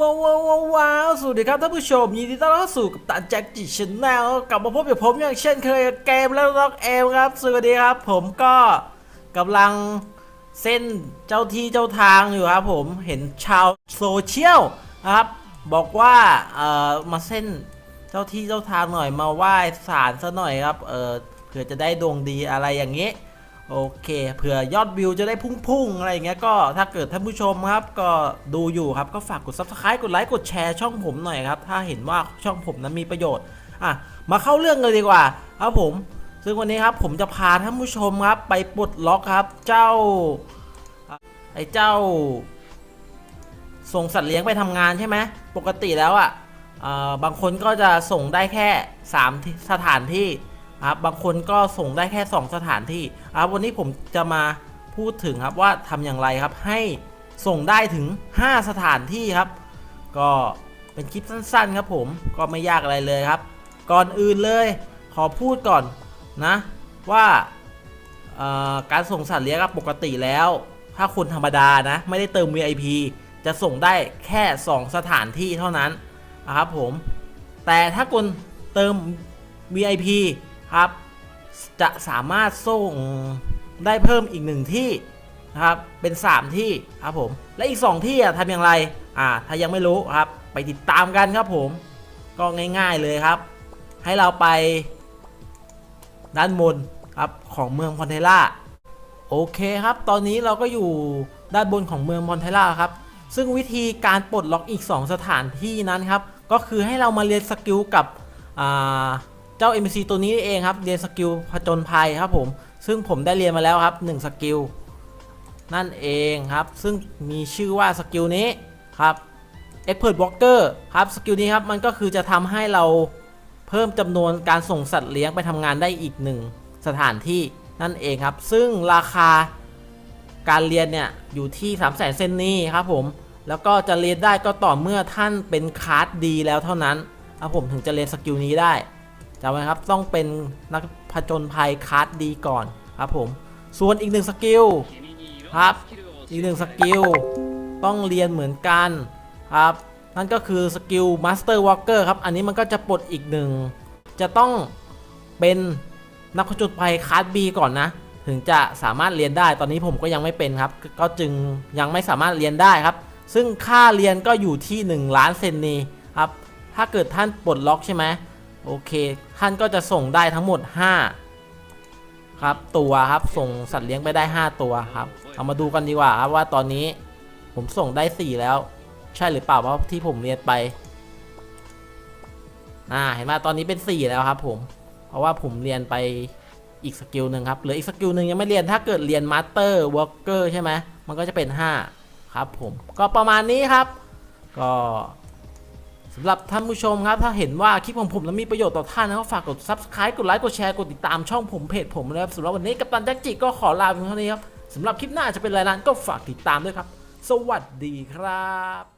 ว้าวว้าวว้าวสวัสดีครับท่านผู้ชม ยินดีต้อนรับสู่กับตันแจ็คจิชแนลกลับมาพบกับผมอย่างเช่นเคยเกมแล้วล็อกเอมครับ สวัสดีครับ ผมก็กำลังเส้นเจ้าที่เจ้าทางอยู่ครับผมเห็นชาวโซเชียลครับ บอกว่าเอ่อมาเส้นเจ้าที่เจ้าทางหน่อยมาไหว้ศาลซะหน่อยครับเออเผื่อจะได้ดวงดีอะไรอย่างนี้ โอเคเผื่อยอดวิวจะได้พุ่งๆ อะไรอย่างเงี้ยก็ถ้าเกิดท่านผู้ชมครับ ก็ดูอยู่ครับก็ฝากกด subscribe กดไลค์กดแชร์ช่องผมหน่อยครับ ถ้าเห็นว่าช่องผมนั้นมีประโยชน์อะมาเข้าเรื่องเลยดีกว่าครับผม ซึ่งวันนี้ครับผมจะพาท่านผู้ชมครับ ไปปลดล็อกครับ เจ้า ไอ้เจ้า ส่งสัตว์เลี้ยงไปทำงานใช่ไหมปกติแล้วอะอ่อบางคนก็จะส่งได้แค่ 3 สถานที่ ครับบางคนก็ส่งได้แค่ 2 สถานที่ครับวันนี้ผมจะมาพูดถึงครับว่าทำอย่างไรครับให้ส่งได้ถึง 5 สถานที่ครับ ก็เป็นคลิปสั้นๆครับผมก็ไม่ยากอะไรเลยครับ ก่อนอื่นเลยขอพูดก่อนนะว่าการส่งสัตว์เลี้ยงครับปกติแล้ว ถ้าคนธรรมดานะ ไม่ได้เติม VIP จะส่งได้แค่ 2 สถานที่เท่านั้นนะครับผม แต่ถ้าคนเติม VIP ครับ จะสามารถส่งได้เพิ่มอีกหนึ่งที่นะครับเป็น 3 ที่ครับผมและอีก 2 ที่อะทำอย่างไรอ่าถ้ายังไม่รู้ครับ ไปติดตามกันครับผม ก็ง่ายๆเลยครับ ให้เราไปด้านบนครับของเมืองพอนเทล่าโอเคครับ ตอนนี้เราก็อยู่ด้านบนของเมืองมอนเทล่าครับ ซึ่งวิธีการปลดล็อกอีก 2 สถานที่นั้นครับ ก็คือให้เรามาเรียนสกิลกับอ่า เจ้า MC ตัวนี้เองครับ เรียนสกิลผจญภัยครับผม ซึ่งผมได้เรียนมาแล้วครับ1สกิลนั่นเองครับ ซึ่งมีชื่อว่าสกิลนี้ครับ Expert Walker ครับ สกิลนี้ครับ มันก็คือจะทำให้เราเพิ่มจำนวนการส่งสัตว์เลี้ยงไปทำงานได้อีกหนึ่งสถานที่นั่นเองครับ ซึ่งราคาการเรียนเนี่ย อยู่ที่ 3 0 0 0 0 0เซนนี่ครับผม แล้วก็จะเรียนได้ก็ต่อเมื่อท่านเป็นคาร์ดดีแล้วเท่านั้นครับผมถึงจะเรียนสกิลนี้ได้ จำไว้ครับต้องเป็นนักผจญภัยคาร์ดดีก่อนครับผม ส่วนอีกหนึ่งสกิลครับ อีกหนึ่งสกิลต้องเรียนเหมือนกันครับ นั่นก็คือสกิลมาสเตอร์วอล์กเกอร์ครับ อันนี้มันก็จะปลดอีกหนึ่ง จะต้องเป็นนักผจญภัยคาร์ดบีก่อนนะถึงจะสามารถเรียนได้ ตอนนี้ผมก็ยังไม่เป็นครับ ก็จึงยังไม่สามารถเรียนได้ครับ ซึ่งค่าเรียนก็อยู่ที่ 1 ล้านเซนนีครับ ถ้าเกิดท่านปลดล็อกใช่ไหมโอเค ท่านก็จะส่งได้ทั้งหมด 5 ครับตัวครับส่งสัตว์เลี้ยงไปได้ 5 ตัวครับ เอามาดูกันดีกว่าครับว่าตอนนี้ผมส่งได้ 4 แล้ว ใช่หรือเปล่าเพราะที่ผมเรียนไปอ่าเห็นไหมตอนนี้เป็น 4 แล้วครับ ผมเพราะว่าผมเรียนไปอีกสกิลหนึ่งครับเหลืออีกสกิลหนึ่งยังไม่เรียนถ้าเกิดเรียนมาสเตอร์วอล์เกอร์ใช่ไหมมันก็จะเป็น 5 ครับผมก็ประมาณนี้ครับ ก็ สำหรับท่านผู้ชมครับ ถ้าเห็นว่าคลิปของผมแล้วมีประโยชน์ต่อท่านนะก็ฝากกด subscribe กดไลค์กดแชร์กดติดตามช่องผมเพจผมนะครับสำหรับวันนี้กัปตันแจ็คจิก็ขอลาไปเพียงเท่านี้ครับสำหรับคลิปหน้าจะเป็นอะไรนั้นก็ฝากติดตามด้วยครับ สวัสดีครับ